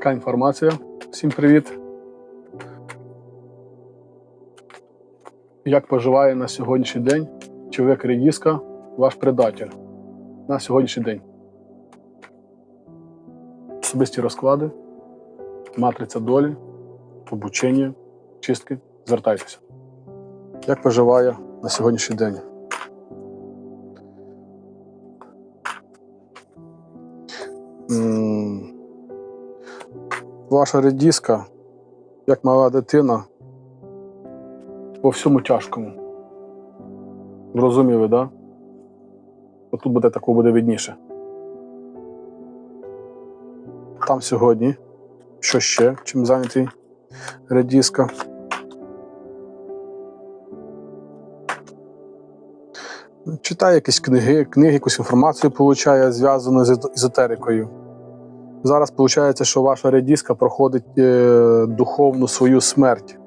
така інформація. Всім привіт. Як поживає на сьогоднішній день чоловік редіска, ваш предатель на сьогоднішній день? Особисті розклади, матриця долі, обучення, чистки. Звертайтеся. Як поживає на сьогоднішній день? М, Ваша редіска, як мала дитина, по всьому тяжкому. Зрозуміли, так? Да? Отут буде такого буде видніше. Там сьогодні. Що ще? Чим зайнятий редіска? Читає якісь книги, книги, якусь інформацію получає, зв'язану з езо- езотерикою. Зараз виходить, що ваша редіска проходить е, духовну свою смерть.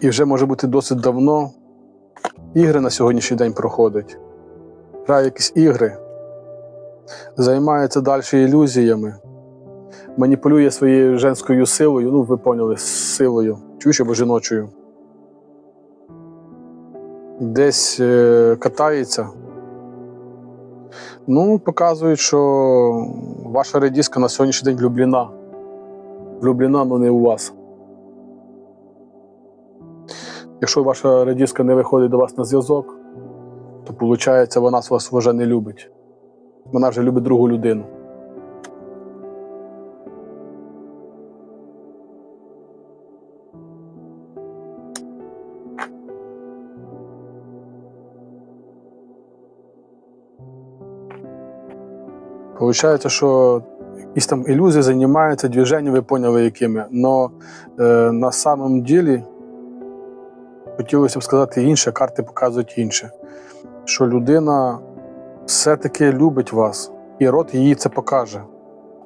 І вже може бути досить давно. Ігри на сьогоднішній день проходить. Грає якісь ігри, займається далі ілюзіями, маніпулює своєю женською силою, ну, ви поняли, силою, чуєш або жіночою. Десь е, катається. Ну, показують, що ваша редіска на сьогоднішній день влюблена. Влюблена, але не у вас. Якщо ваша редіска не виходить до вас на зв'язок, то виходить, вона вас вже не любить. Вона вже любить другу людину. Получається, що якісь там ілюзії займаються движенням, ви поняли, якими. Но е, на самом ділі хотілося б сказати інше, карти показують інше. Що людина все-таки любить вас, і рот її це покаже.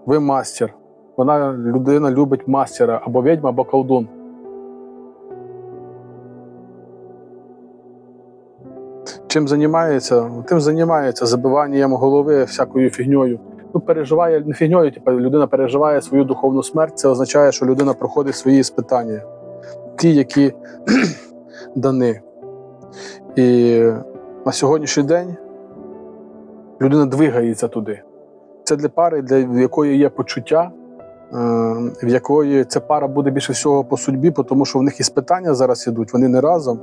Ви мастер. Вона людина любить мастера або відьма, або колдун. Чим займається? Тим займається забиванням голови всякою фігньою. Ну, переживає не фігньою, типу, людина переживає свою духовну смерть. Це означає, що людина проходить свої спитання, ті, які дані. І на сьогоднішній день людина двигається туди. Це для пари, для якої є почуття, е, в якої ця пара буде більше всього по судьбі, тому що в них і спитання зараз ідуть, вони не разом,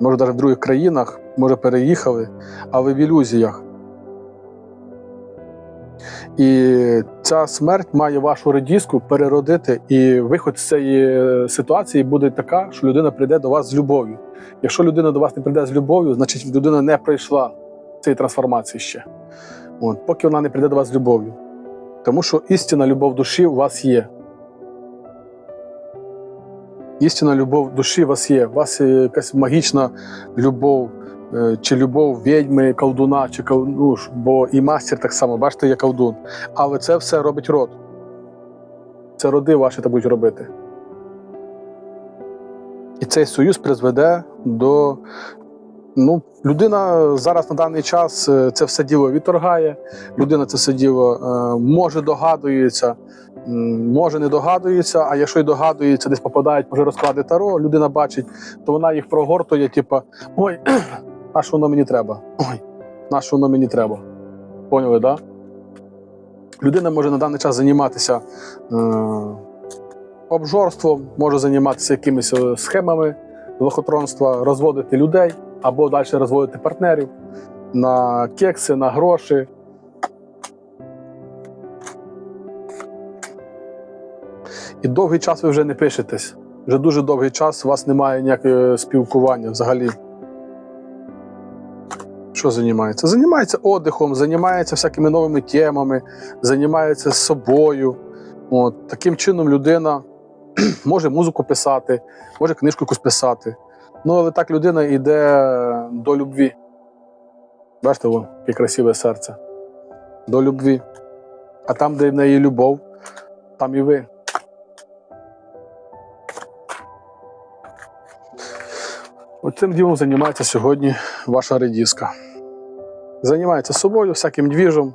може навіть в других країнах, може переїхали, але в ілюзіях. І ця смерть має вашу редіску переродити, і виход з цієї ситуації буде така, що людина прийде до вас з любов'ю. Якщо людина до вас не прийде з любов'ю, значить людина не пройшла цієї трансформації ще. От, поки вона не прийде до вас з любов'ю. Тому що істинна любов душі у вас є. Істинна любов душі у вас є. У вас є якась магічна любов, е, чи любов відьми, колдуна, чи ну, бо і мастер так само, бачите, є колдун. Але це все робить род. Це роди ваші так будуть робити. І цей союз призведе до. Ну, людина зараз на даний час е, це все діло відторгає. Людина це все діло е, може догадується, може не догадується, а якщо й догадується, десь попадають, може розклади таро, людина бачить, то вона їх прогортує, типа, ой, а що воно мені треба? Ой, на що воно мені треба? Поняли, так? Да? Людина може на даний час займатися е, обжорством, може займатися якимись е, схемами лохотронства, розводити людей або далі розводити партнерів на кекси, на гроші. І довгий час ви вже не пишетесь. Вже дуже довгий час у вас немає ніякого спілкування взагалі. Що займається? Займається одихом, займається всякими новими темами, займається собою. От, таким чином людина може музику писати, може книжку якусь писати. Ну, але так людина йде до любві. Бачите, вон, яке красиве серце. До любві. А там, де в неї любов, там і ви. Оцим ділом займається сьогодні ваша редіска. Займається собою, всяким двіжом.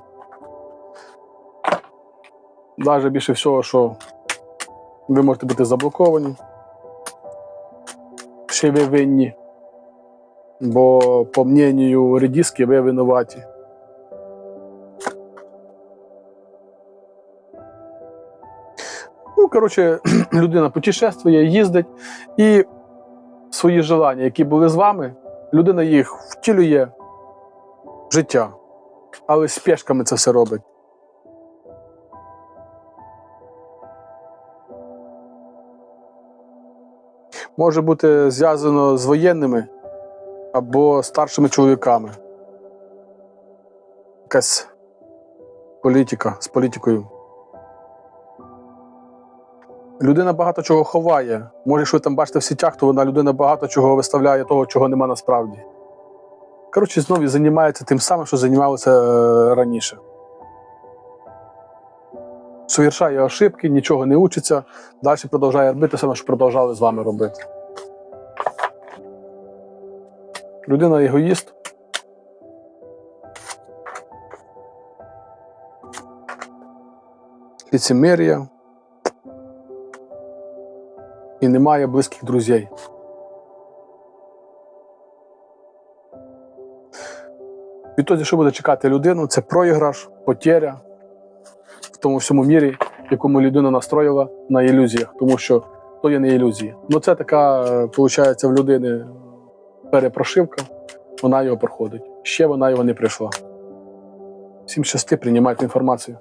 Навіть більше всього, що ви можете бути заблоковані. Ще ви винні. Бо, по мненню редіски, ви винуваті. Ну, коротше, людина путешествує, їздить і свої желання, які були з вами, людина їх втілює в життя. Але з це все робить. Може бути зв'язано з воєнними або старшими чоловіками. Якась політика з політикою. Людина багато чого ховає. Може, якщо ви там бачите в сітях, то вона людина багато чого виставляє того, чого нема насправді. Коротше, знову займається тим самим, що займалося е, раніше. Совершає ошибки, нічого не учиться, далі продовжує робити саме, що продовжали з вами робити. Людина егоїст. Ліцемерія. І немає близьких друзей. Відтоді, що буде чекати людину, це проіграш, потеря в тому всьому мірі, якому людина настроїла на ілюзіях, тому що то є не ілюзії. Ну це така, виходить, в людини перепрошивка, вона його проходить. Ще вона його не прийшла. Всім щасти, приймайте інформацію.